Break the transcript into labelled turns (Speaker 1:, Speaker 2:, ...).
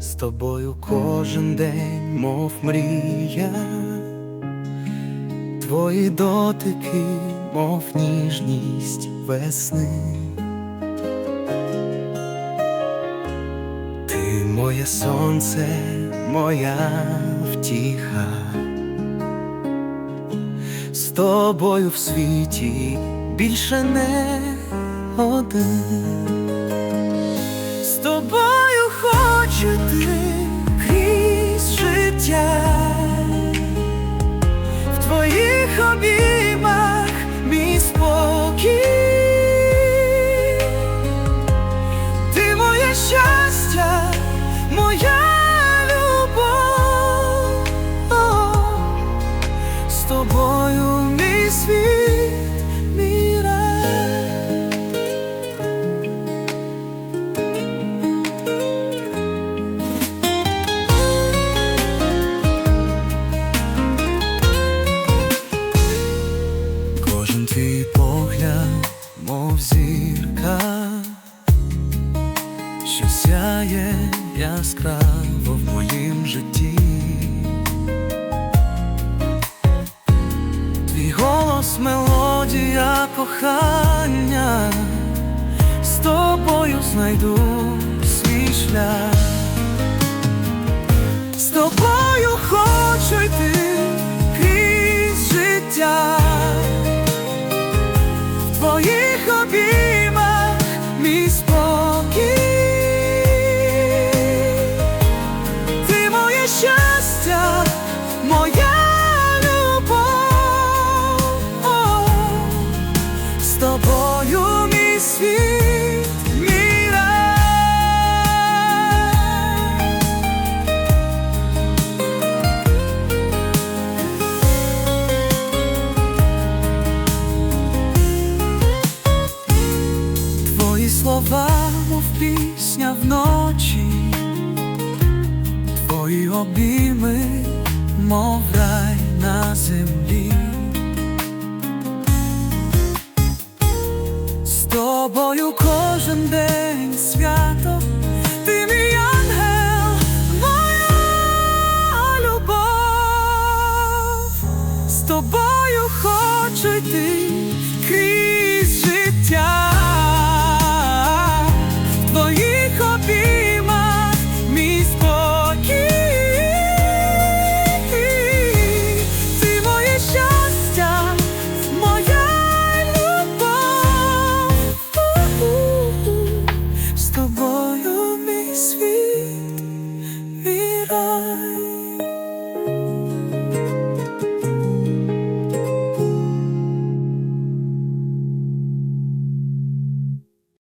Speaker 1: З тобою кожен день, мов мрія, твої дотики, мов ніжність весни. Моє сонце, моя втіха, з тобою в світі більше не один. З тобою хочу ти крізь життя, в твоїх обіймах сяє яскраво в моїм житті. Твій голос мелодія кохання, з тобою знайду свій шлях. З тобою світ, мій рай. Твої слова, мов пісня вночі, твої обійми, мов рай на землі. Тобою кожен день